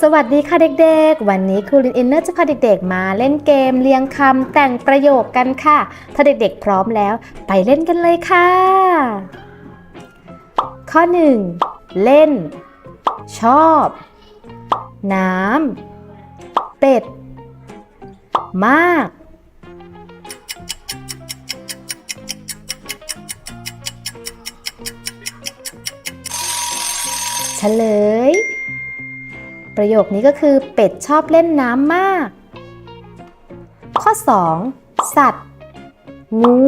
สวัสดีค่ะเด็กๆ วันนี้ครูลินอินเนอร์จะพาเด็กๆ มาเล่นเกมเรียงคำแต่งประโยคกันค่ะ ถ้าเด็กๆ พร้อมแล้ว ไปเล่นกันเลยค่ะ ข้อ 1 เล่น ชอบ น้ำ เป็ด มาก เฉลย ประโยคนี้ก็คือเป็ดชอบเล่นน้ำมาก ข้อ 2 สัตว์ งู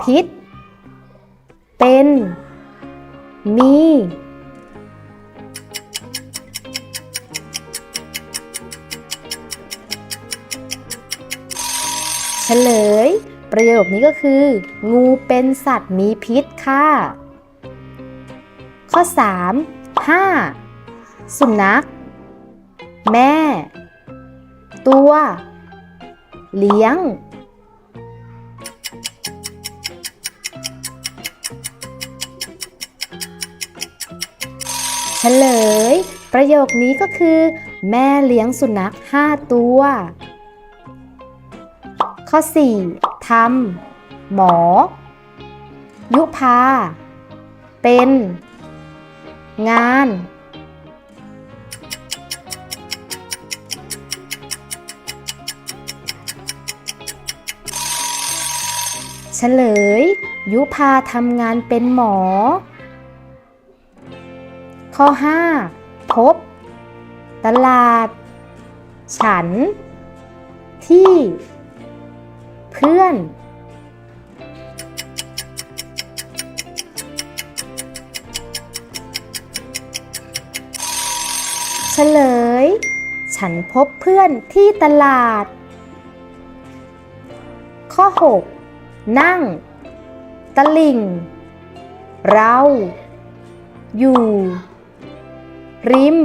พิษ เป็น มี เฉลย ประโยคนี้ก็คือ งูเป็นสัตว์มีพิษค่ะ ข้อ 3 5 สุนัข แม่ ตัว เลี้ยง เฉลย ประโยคนี้ก็คือ แม่เลี้ยงสุนัข5ตัว ข้อ4ทำหมอ ยุพาเป็น งาน เฉลย ยุพาทำงานเป็นหมอ ข้อ 5 พบ ตลาด ฉัน ที่ เพื่อน เฉลย ฉันพบเพื่อนที่ตลาด ข้อ 6 นั่ง ตะลิ่ง เรา อยู่ ริม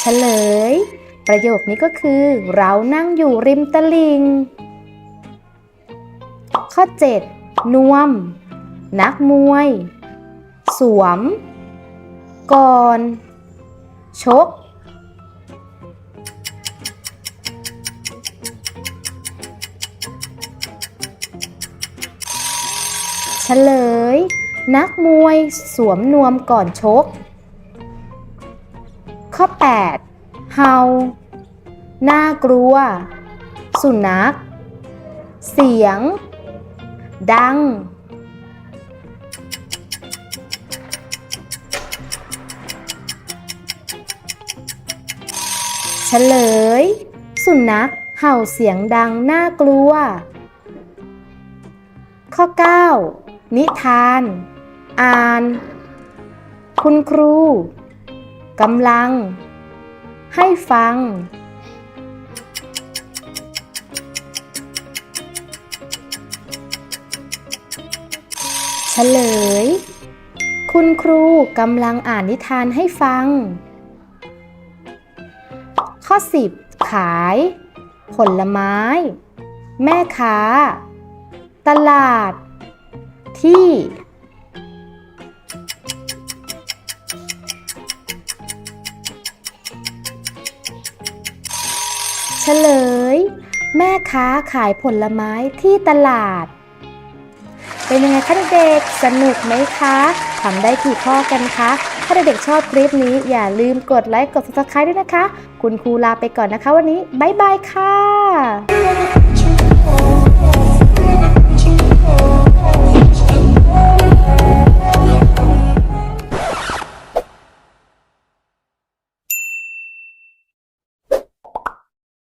เฉลย ประโยคนี้ก็คือ เรานั่งอยู่ริมตลิ่ง ข้อ 7 นวม นักมวย สวม ก่อน ชก เฉลย นักมวยสวมนวมก่อนชก ข้อ 8 เฮา น่ากลัว สุนัข เสียง ดัง ลย สุนัขเห่าเสียงดังน่ากลัว ข้อ 9 นิทาน อ่าน คุณครูกำลัง ให้ฟัง เฉลย คุณครูกำลังอ่านนิทานให้ฟัง ข้อ 10 ขาย ผลไม้ แม่ค้า ตลาด ที่ เฉลย แม่ค้าขายผลไม้ที่ตลาด เป็นยังไงคะเด็กๆสนุกไหมคะทำได้กี่ข้อกันคะ ถ้าเด็กๆชอบคลิปนี้อย่าลืมกดไลค์กด subscribe ด้วยนะคะ คุณครูลาไปก่อนนะคะวันนี้ บ๊ายบายค่ะ